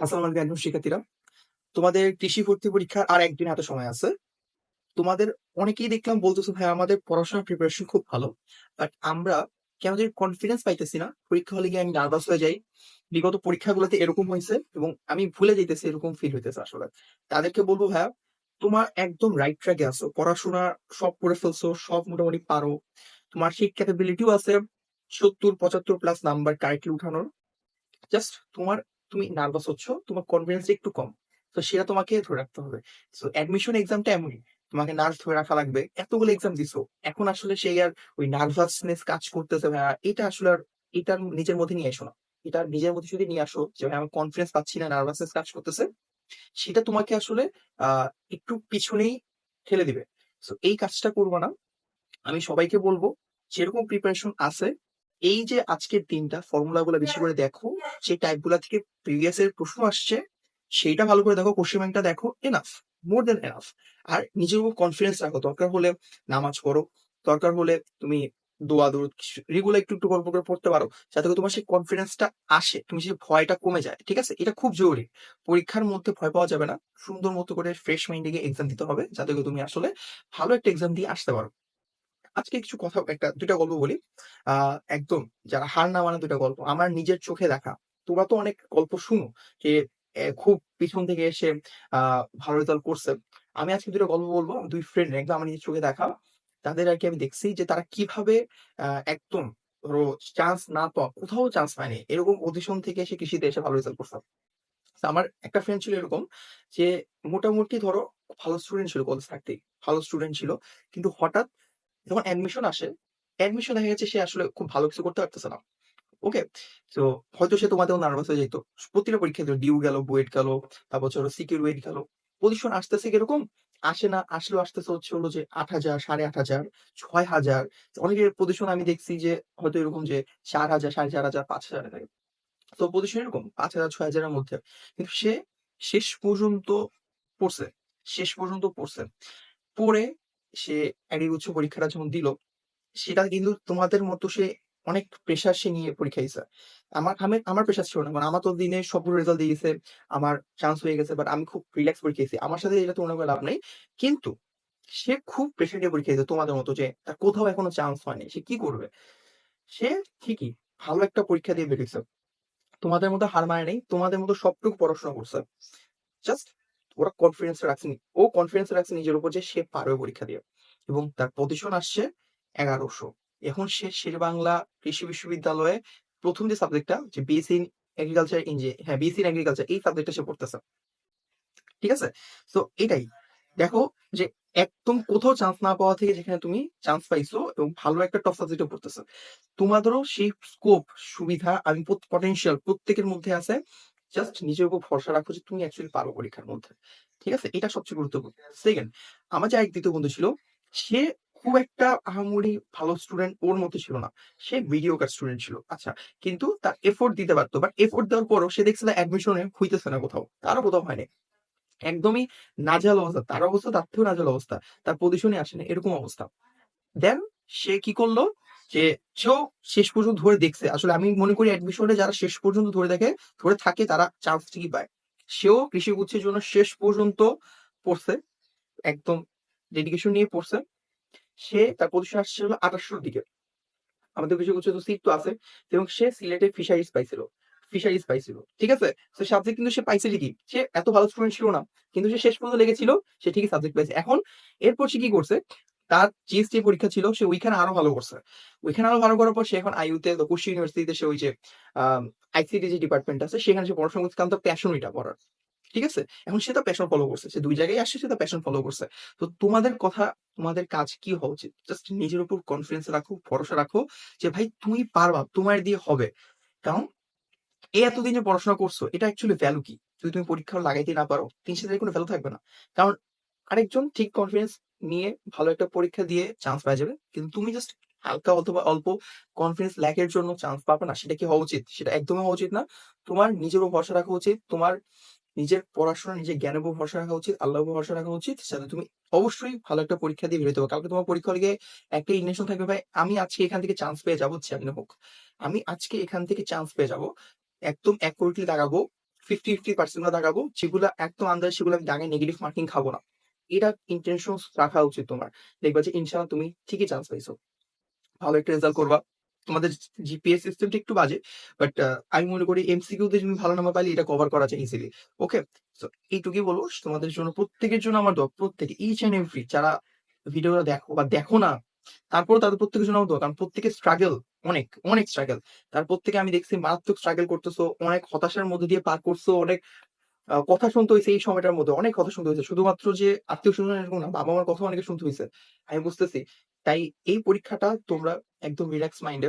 আসসালামু আলাইকুম একদম শিক্ষার্থীরা। তোমাদের কৃষি ভর্তি পরীক্ষার আর একদিন হাতে সময় আছে। তোমাদের অনেকেই দেখলাম বলতেছো, ভাই, আমাদের পড়াশোনার প্রিপারেশন খুব ভালো। বাট আমরা কেন যে কনফিডেন্স পাইতেছি না। পরীক্ষা হলে গিয়ে আমি নার্ভাস হয়ে যাই। বিগত পরীক্ষাগুলোতে এরকম হয়েছে এবং আমি ভুলে যাইতেছি এরকম ফিল হইতেছে আসলে। তাদেরকে বলব ভাইয়া তোমার একদম রাইট ট্র্যাকে আছো। পড়াশোনা সব করে ফেলছো, সব মোটামুটি পারো। তোমার সেই ক্যাপাবিলিটিও আছে। সত্তর, পঁচাত্তর প্লাস নাম্বার কারেক্টলি উঠানোর। জাস্ট তোমার তুমি নার্ভাস হচ্ছ, তোমার কনফিডেন্স একটু কম। তো সেটা তোমাকে ধরে রাখতে হবে। তো অ্যাডমিশন এক্সামটা এমনই। তোমাকে নার্ভ ধরে রাখা লাগবে। এতগুলো এক্সাম দিছো। এখন আসলে সেই আর ওই নার্ভাসনেস কাজ করতেছে ভাইয়া। এটা আসলে আর এটা নিজের মধ্যে নিয়ে এসো না। এটা নিজের মধ্যে যদি নিয়ে আসো যে আমার কনফিডেন্স পাচ্ছি না নার্ভাসনেস কাজ করতেছে, সেটা তোমাকে আসলে একটু পিছনেই ঠেলে দিবে। তো এই কাজটা করব না। আমি সবাইকে বলব, যেরকম প্রিপারেশন আছে এই যে আজকের দিনটা ফর্মুলা গুলো বেশি করে দেখো যে টাইপগুলা থেকে প্রিভিয়াস এর প্রশ্ন আসছে, সেইটা ভালো করে দেখো কোশ্চেন ব্যাংকটা দেখো এনাফ মোর দেন এনাফ আর নিজের উপর কনফিডেন্স রাখো, দরকার হলে নামাজ পড়ো, দরকার হলে তুমি দোয়া দৌড় রেগুলার একটু একটু গল্প করে পড়তে পারো, যাতে করে তোমার সেই কনফিডেন্সটা আসে, তুমি সেই ভয়টা কমে যায়, ঠিক আছে? এটা খুব জরুরি। পরীক্ষার মধ্যে ভয় পাওয়া যাবে না, সুন্দর মতো করে ফ্রেশ মাইন্ডে এক্সাম দিতে হবে, যাতে করে তুমি আসলে ভালো একটা এক্সাম দিয়ে আসতে পারো। আজকে কিছু কথা, একটা, দুইটা গল্প বলি। আহ একদম, যারা হার না মানে দুইটা গল্প। আমার নিজের চোখে দেখা। তোমরা তো অনেক গল্প শুনো যে খুব পিছন থেকে এসে আহ ভালো রেজাল্ট করছে। আমি আজকে দুটো গল্প বলব, দুই ফ্রেন্ড একদম আমার নিজের চোখে দেখা। তাদের আর কি আমি দেখছি যে, তারা কীভাবে একদম ধরো চান্স না পাওয়া, কোথাও চান্স পায়নি। এরকম পজিশন থেকে এসে কৃষিতে এসে ভালো রেজাল্ট করছে। আমার একটা ফ্রেন্ড ছিল এরকম যে, মোটামুটি ধরো, ভালো স্টুডেন্ট ছিল কলেজ থাকতে ভালো স্টুডেন্ট ছিল। কিন্তু হঠাৎ যখন অ্যাডমিশন আসে অ্যাডমিশন দেখা গেছে সে আসলে খুব ভালো কিছু করতে পারতেছে না। ওকে তো হয়তো সে তোমাদেরও নার্ভাস হয়ে যেত প্রতিটা পরীক্ষা ডিউ গেল বুয়েট গেল, তারপর ধরো সিকিউর ওয়েট গেল। পজিশন আসতেছে কীরকম? আসে না, আসলেও আসতেছে হচ্ছে হলো যে আট হাজার, সাড়ে আট হাজার, ছয় হাজার। অনেকের পজিশন আমি দেখছি যে হয়তো এরকম যে চার হাজার, সাড়ে চার হাজার, পাঁচ হাজার থাকে তো পজিশন এরকম, পাঁচ হাজার, ছয় হাজারের মধ্যে। কিন্তু সে শেষ পর্যন্ত পড়ছে, শেষ পর্যন্ত পড়ছে। পড়ে সে এগ্রিগুচ্ছ পরীক্ষাটা যখন দিল, সেটা কিন্তু তোমাদের মতো সে অনেক প্রেশার সে নিয়ে পরীক্ষা দিছে। আমার, আমি, আমার প্রেশার ছিল না মানে আমার তো দিনে সবগুলো রেজাল্ট দিয়ে গেছে, আমার চান্স হয়ে গেছে বাট আমি খুব রিল্যাক্স পরীক্ষা দিয়েছি। আমার সাথে এটা তুলনা করে লাভ নেই, কিন্তু সে খুব প্রেশার নিয়ে পরীক্ষা দিয়েছে তোমাদের মতো যে তার কোথাও এখনও চান্স হয়নি, সে কি করবে? সে ঠিকই ভালো একটা পরীক্ষা দিয়ে বেরিয়েছে। তোমাদের মতো হার মানে নেই, তোমাদের মতো সবটুকু পড়াশোনা করছে। জাস্ট ওরা কনফিডেন্স রাখছেনি ও কনফিডেন্স রাখছে নিজের উপর যে সে পারবে পরীক্ষা দিয়ে। এবং তার পজিশন আসছে এগারোশো। এখন সে শের বাংলা কৃষি বিশ্ববিদ্যালয়ে প্রথম যে সাবজেক্টটা যে বিএসসি এগ্রিকালচার ইঞ্জি হ্যাঁ বিএসসি এগ্রিকালচার এই সাবজেক্টটা সে পড়তেছে। ঠিক আছে? তো এটাই। দেখো যে একদম কোথাও চান্স না পাওয়া থেকে যেখানে তুমি চান্স পাইছো এবং ভালো একটা টপ সাবজেক্টে পড়তেছো। তোমাদেরও সেই স্কোপ সুবিধা, আমি পটেনশিয়াল প্রত্যেকের মধ্যে আছে। জাস্ট নিজের উপর ভরসা রাখো যে তুমি অ্যাকচুয়ালি পারো পরীক্ষার মধ্যে। ঠিক আছে? এটা সবচেয়ে গুরুত্বপূর্ণ। সেকেন্ড আমার যে এক দ্বিতীয় বন্ধু ছিল, সে খুব একটা আহামরি ভালো স্টুডেন্ট ওর মতো ছিল না। সে মিডিওকার স্টুডেন্ট ছিল। আচ্ছা কিন্তু তার এফোর্ট দিতে পারতো বাট এফোর্ট দেওয়ার পরও সে দেখছিল অ্যাডমিশনে হইতেছে না কোথাও তারও কোথাও হয়নি। একদমই নাজাল অবস্থা, তার অবস্থা তার থেকেও নাজাল অবস্থা, তার পজিশনে আসে না এরকম অবস্থা। দেন সে কি করল? যে সেও শেষ পর্যন্ত ধরে দেখছে। আসলে আমি মনে করি অ্যাডমিশনে যারা শেষ পর্যন্ত ধরে দেখে, ধরে থাকে, তারা চান্স ঠিকই পায়। সেও কৃষি গুচ্ছের জন্য শেষ পর্যন্ত পড়ছে, একদম ডেডিকেশন নিয়ে পড়ছে। সে তার পজিশন আসছে হলো আঠাশশোর দিকে। আমাদের কৃষি গুচ্ছ তো সিট তো আছে, এবং সে সিলেটে ফিশারিজ পাইছিল ফিশারিজ পাইছিল, ঠিক আছে? তো সাবজেক্ট কিন্তু সে পাইছে ঠিকই, সে এত ভালো স্টুডেন্ট ছিল না, কিন্তু সে শেষ পর্যন্ত লেগেছিল, সে ঠিকই সাবজেক্ট পাইছে। এখন এরপর সে কি করছে তার জিএসটি পরীক্ষা ছিল, সে ওইখানে আরও ভালো করছে। ওইখানে আরও ভালো করার পর সে এখন আইউতে কুশি ইউনিভার্সিটিতে সে ওই যে আইসিটি যে ডিপার্টমেন্ট আছে, সেখানে সে পড়াশোনা করছে, কারণ তার প্যাশন ওইটা পড়ার। ঠিক আছে? এখন সে তার প্যাশন ফলো করছে, সে দুই জায়গায় আসছে, সে তার প্যাশন ফলো করছে। তো তোমাদের কথা, তোমাদের কাজ কি হওয়া উচিত? জাস্ট নিজের উপর কনফিডেন্স রাখো, ভরসা রাখো যে, ভাই, তুমি পারবা, তোমার দিয়ে হবে। কারণ এই এতদিন যে পড়াশোনা করছ, এটা অ্যাকচুয়ালি ভ্যালু কি? যদি তুমি পরীক্ষা লাগাইতে না পারো, তিন সাথে কোনো ভ্যালু থাকবে না। কারণ আরেকজন ঠিক কনফিডেন্স নিয়ে ভালো একটা পরীক্ষা দিয়ে চান্স পাওয়া যাবে। কিন্তু তুমি জাস্ট হালকা অথবা অল্প কনফিডেন্স ল্যাকের জন্য চান্স পাবে না, সেটা কি হওয়া উচিত? সেটা একদমই হওয়া উচিত না। তোমার নিজের ভরসা রাখা উচিত, তোমার নিজের পড়াশোনা নিজের জ্ঞানের উপর ভরসা রাখা উচিত, আল্লাহর উপর ভরসা রাখা উচিত, যাতে তুমি অবশ্যই ভালো একটা পরীক্ষা দিয়ে বেরোতে হবে কালকে তোমার পরীক্ষা লিগে একটা ইগনিশন থাকবে, ভাই, আমি আজকে এখান থেকে চান্স পেয়ে যাব, যেমন হোক। আমি আজকে এখান থেকে চান্স পেয়ে যাব। একদম অ্যাকুরেটলি লাগাবো ফিফটি ফিফটি পার্সেন্ট দাগাবো। যেগুলো একদম আন্দাজ সেগুলো আমি দাগে নেগেটিভ মার্কিং খাব না। এটা ইন্টেনশন রাখা উচিত তোমার। দেখবা যে ইনশাল্লাহ তুমি ঠিকই চান্স পাইছো। ভালো একটা রেজাল্ট করবা। তোমাদের জিপিএস সিস্টেমটা একটু বাজে বাট আমি মনে করি এমসিকিউ তে তুমি ভালো নাম্বার পাইলে এটা কভার করা যায় ইজিলি ওকে তো এইটুকুই বলব তোমাদের জন্য, প্রত্যেকের জন্য আমার দোয়া, প্রত্যেকে ইচ এন্ড এভরি যারা ভিডিওটা দেখো বা দেখো না তারপর তাদের প্রত্যেকের জন্য আমার দোয়া, কারণ প্রত্যেকের স্ট্রাগল অনেক অনেক স্ট্রাগল তার প্রত্যেকে আমি দেখছি মারাত্মক স্ট্রাগল করতেছো, অনেক হতাশার মধ্যে দিয়ে পার করছ, অনেক কথা শুনতে হয়েছে এই সময়টার মধ্যে, অনেক কথা শুনতে হয়েছে শুধুমাত্র যে আত্মীয় স্বজন এরকম না বাবা মার কথা অনেকে শুনতে হয়েছে আমি বুঝতেছি। তাই এই পরীক্ষাটা তোমরা একদম রিল্যাক্স মাইন্ডে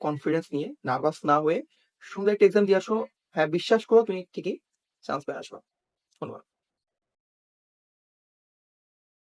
কনফিডেন্স নিয়ে নার্ভাস না হয়ে সুন্দর একটা এক্সাম দিয়ে আসো। হ্যাঁ বিশ্বাস করো তুমি ঠিকই চান্স পেয়ে আসবা। ধন্যবাদ।